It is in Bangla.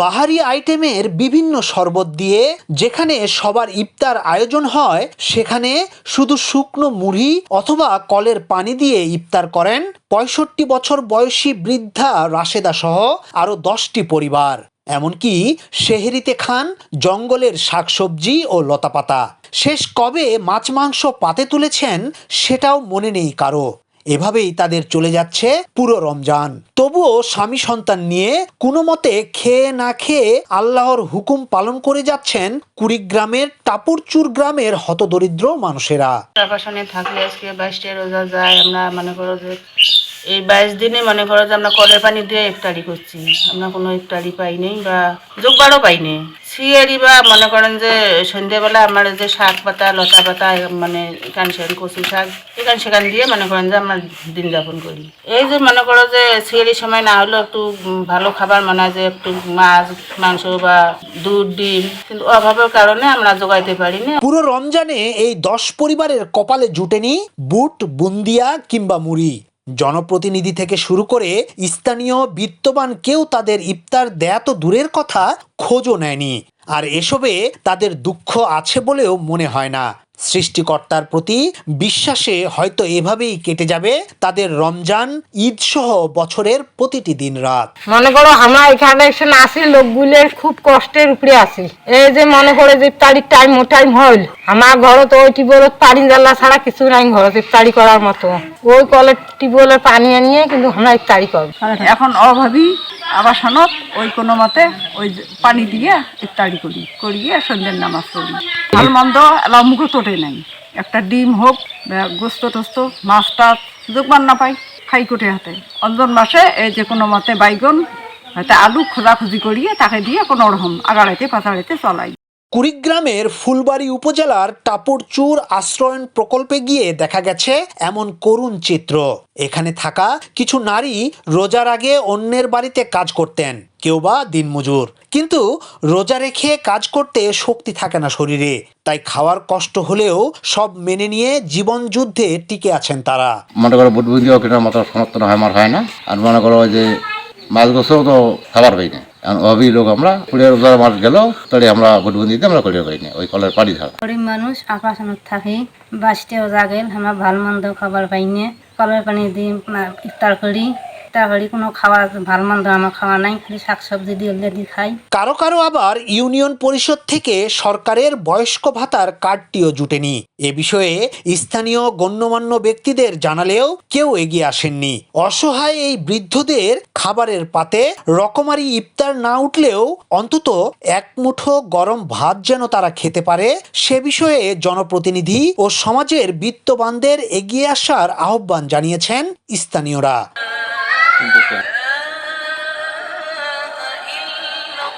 বাহারি আইটেমের বিভিন্ন শরবত দিয়ে যেখানে সবার ইফতার আয়োজন হয়, সেখানে শুধু শুকনো মুড়ি অথবা কলের পানি দিয়ে ইফতার করেন পঁয়ষট্টি বছর বয়সী বৃদ্ধা রাশেদা সহ আরও দশটি পরিবার। এমনকি শেহরিতে খান জঙ্গলের শাকসবজি ও লতাপাতা। শেষ কবে মাছ মাংস পাতে তুলেছেন, সেটাও মনে নেই কারও। এভাবেই তাদের চলে যাচ্ছে পুরো রমজান। তবুও স্বামী সন্তান নিয়ে কোনো মতে খেয়ে না খেয়ে আল্লাহর হুকুম পালন করে যাচ্ছেন কুড়িগ্রামের টাপুরচুর গ্রামের হতদরিদ্র মানুষেরা। থাকলে আজকে বাইশটা রোজা যায়, আমরা মনে করো যে এই বাইশ দিনে মনে করো যে আমরা কলের পানি দিয়ে ইফতারি করছি। আমরা কোনো ইফতারি পাই নেই বা জোগাড়ও পাই নেই। সিয়ারি বা মনে করেন যে সন্ধ্যেবেলা আমার যে শাক পাতা, লতা পাতা মানে এখান সেখান কচু শাক, এখান সেখান দিয়ে মনে করেন যে আমরা দিন যাপন করি। এই যে মনে করো যে সিয়ারির সময় না হলেও একটু ভালো খাবার মানে যে একটু মাছ, মাংস বা দুধ, ডিম, কিন্তু অভাবের কারণে আমরা যোগাইতে পারি না। পুরো রমজানে এই দশ পরিবারের কপালে জুটেনি বুট, বুন্দিয়া কিংবা মুড়ি। জনপ্রতিনিধি থেকে শুরু করে স্থানীয় বিত্তবান কেউ তাদের ইফতার দেয়া তো দূরের কথা খোঁজও নেয়নি। আর এসবে তাদের দুঃখ আছে বলেও মনে হয় না। সৃষ্টিকর্তার প্রতি বিশ্বাসে হয়তো এভাবেই কেটে যাবে তাদের রমজান ঈদ সহ বছরের প্রতিটি দিন রাত। মনে করো আমরা এখানে এসে আসি লোকগুলো খুব কষ্টের উপরে আছি। এই যে মনে করে যে ইফতারির টাইম ও টাইম হইল। আমার ঘরে তো ওই টিউবওয়েলের পানি জ্বালা ছাড়া কিছু নাই ঘরে ইফতারি করার মতো। ওই কলের টিউবওয়েলের পানি আনিয়ে কিন্তু আমরা ইফতারি করব। এখন অভাবী আবাসনত ওই কোনো মতে ওই পানি দিয়ে ইত্যাদি করি, করিয়ে সন্ধ্যের নামাজ পড়ি। ভালো মন্দ এলাও মুখে তোটে নাই। একটা ডিম হোক গোস্ত টোস্ত, মাছ টাছ যোগমান না পাই, খাই কোটে হাতে। অঞ্জন মাসে এই যে কোনো মতে বাইগন, হয়তো আলু খোঁজাখুঁজি করিয়ে তাকে দিয়ে কোনো রকম আগাড়াইতে, পাতাড়াইতে চলাই। কুড়িগ্রামের ফুলবাড়ি উপজেলার টাপুরচুর আশ্রয়ন প্রকল্পে গিয়ে দেখা গেছে এমন করুণ চিত্র। এখানে থাকা কিছু নারী রোজার আগে অন্যের বাড়িতে কাজ করতেন, কেউ বা দিনমজুর। কিন্তু রোজা রেখে কাজ করতে শক্তি থাকে না শরীরে, তাই খাওয়ার কষ্ট হলেও সব মেনে নিয়ে জীবন যুদ্ধে টিকে আছেন তারা। মনে করো বুটবুন্দিও মতো সমর্থন হয় আমার হয় না। আর মনে করো যে মাছ গোছও তো খাবার না এখন অভি লোক আমরা কুড়িয়ার রোজার মাঠ গেল, তাহলে আমরা বুটবুন্দিতে আমরা কুড়িয়ে করি না, ওই কলের পানি ছাড়া গরিব মানুষ আকাশনত থাকি, বাঁচতেও জাগেল আমরা ভালো মন্দ খাবার পাইনে কলের পানি দিয়ে ইফতার করি। করি কোনো খাওয়া মন্দ আমার খাওয়া নাই, খালি দিয়ে দিয়ে খাই। কারও কারও আবার ইউনিয়ন পরিষদ থেকে সরকারের বয়স্ক ভাতার কার্ডটিও জুটেনি। এ বিষয়ে স্থানীয় গণ্যমান্য ব্যক্তিদের জানালেও কেউ এগিয়ে আসেননি। অসহায় এই বৃদ্ধদের খাবারের পাতে রকমারি ইফতার না উঠলেও অন্তত এক মুঠো গরম ভাত যেন তারা খেতে পারে, সে বিষয়ে জনপ্রতিনিধি ও সমাজের বিত্তবানদের এগিয়ে আসার আহ্বান জানিয়েছেন স্থানীয়রা।